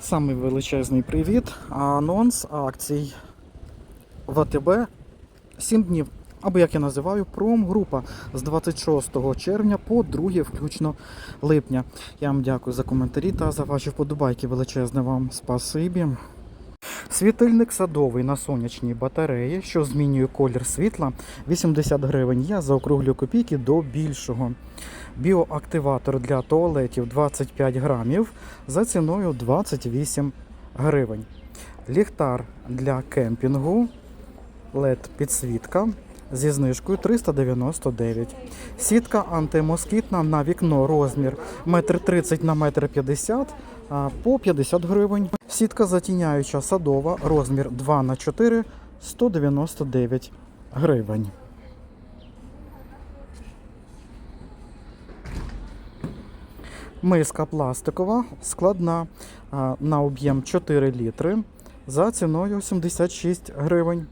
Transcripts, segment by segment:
Самий величезний привіт. Анонс акцій ВТБ 7 днів. Або як я називаю, промгрупа з 26 червня по 2 включно липня. Я вам дякую за коментарі та за ваші вподобайки. Величезне вам спасибі. Світильник садовий на сонячній батареї, що змінює колір світла 80 гривень. Я заокруглю копійки до більшого. Біоактиватор для туалетів 25 грамів за ціною 28 гривень. Ліхтар для кемпінгу LED підсвітка зі знижкою 399. Сітка антимоскітна на вікно розмір 1,30 на 1,50 м по 50 гривень. Сітка затіняюча садова розмір 2 на 4 199 гривень. Миска пластикова, складна на об'єм 4 літри за ціною 76 гривень.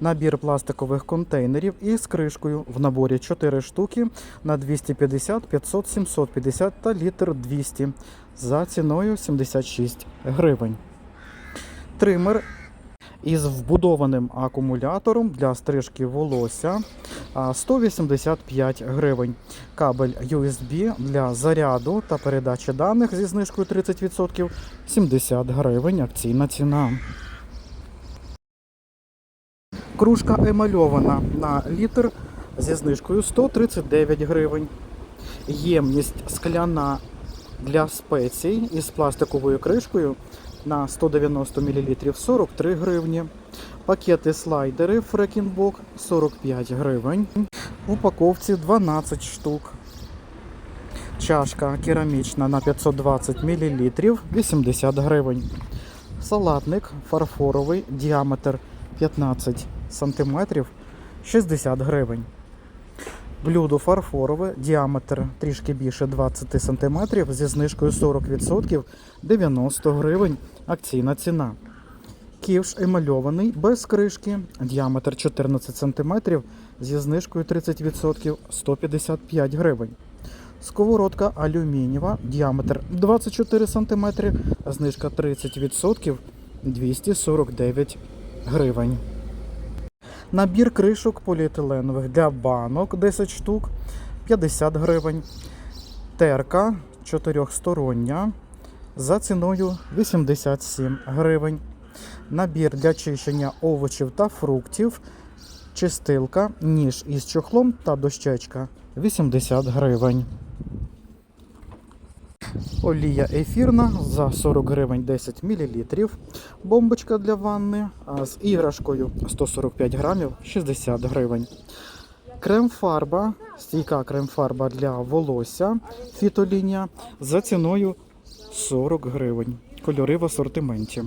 Набір пластикових контейнерів із кришкою в наборі 4 штуки на 250, 500, 750 та літр 200 за ціною 76 гривень. Тример із вбудованим акумулятором для стрижки волосся 185 гривень. Кабель USB для заряду та передачі даних зі знижкою 30% 70 гривень. Акційна ціна. Кружка емальована на літр зі знижкою 139 гривень. Ємність скляна для спецій із пластиковою кришкою на 190 мл 43 гривні. Пакети слайдери Фрекінбок 45 гривень. В упаковці 12 штук. Чашка керамічна на 520 мл 80 гривень. Салатник фарфоровий, діаметр 15 см 60 гривень. Блюдо фарфорове, діаметр трішки більше 20 см зі знижкою 40% 90 гривень. Акційна ціна. Ківш емальований без кришки, діаметр 14 см зі знижкою 30% 155 гривень. Сковородка алюмінієва, діаметр 24 см, знижка 30% 249 гривень. Набір кришок поліетиленових для банок 10 штук 50 гривень. Терка чотирьохстороння за ціною 87 гривень. Набір для чищення овочів та фруктів. Чистилка, ніж із чохлом та дощечка 80 гривень. Олія ефірна за 40 гривень 10 мл. Бомбочка для ванни з іграшкою 145 грамів 60 гривень. Крем-фарба, стійка крем-фарба для волосся фітолінія за ціною 40 гривень. Кольори в асортименті.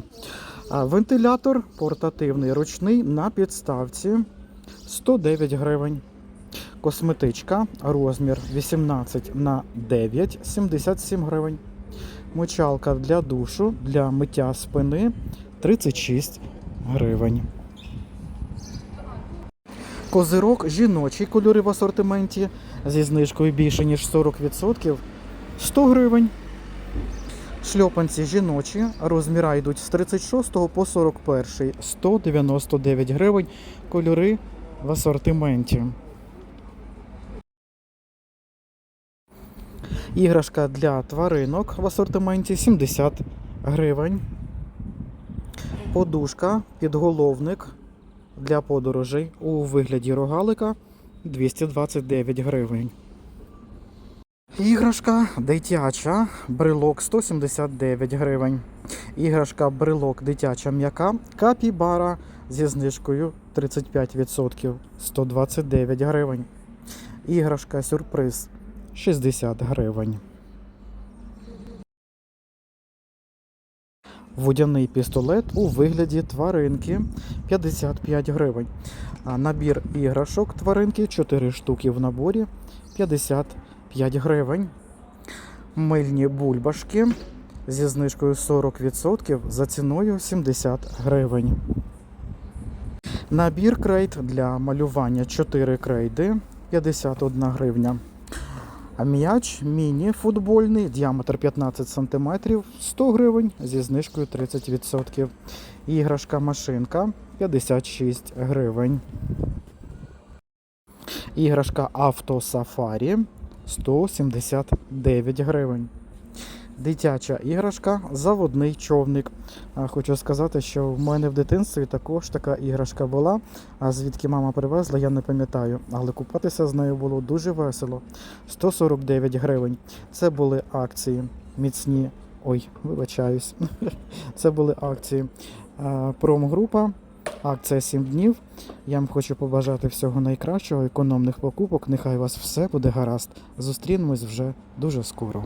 Вентилятор портативний ручний на підставці 109 гривень. Косметичка, розмір 18 на 9, 77 гривень. Мочалка для душу для миття спини 36 гривень. Козирок жіночий кольори в асортименті зі знижкою більше ніж 40% 100 гривень. Шльопанці жіночі розміра йдуть з 36 по 41 199 гривень. Кольори в асортименті. Іграшка для тваринок в асортименті 70 гривень. Подушка, підголовник для подорожей у вигляді рогалика 229 гривень. Іграшка дитяча, брелок 179 гривень. Іграшка брелок дитяча м'яка, капібара зі знижкою 35% 129 гривень. Іграшка сюрприз 60 гривень. Водяний пістолет у вигляді тваринки 55 гривень. Набір іграшок тваринки 4 штуки в наборі 55 гривень. Мильні бульбашки зі знижкою 40% за ціною 70 гривень. Набір крейд для малювання 4 крейди 51 гривня. М'яч міні футбольний, діаметр 15 см, 100 гривень зі знижкою 30%. Іграшка машинка 56 гривень. Іграшка автосафарі 179 гривень. Дитяча іграшка заводний човник. Хочу сказати, що в мене в дитинстві також така іграшка була. А звідки мама привезла, я не пам'ятаю. Але купатися з нею було дуже весело. 149 гривень. Це були акції міцні. Ой, вибачаюсь. Це були акції. Промгрупа. Акція 7 днів. Я вам хочу побажати всього найкращого, економних покупок. Нехай у вас все буде гаразд. Зустрінемось вже дуже скоро.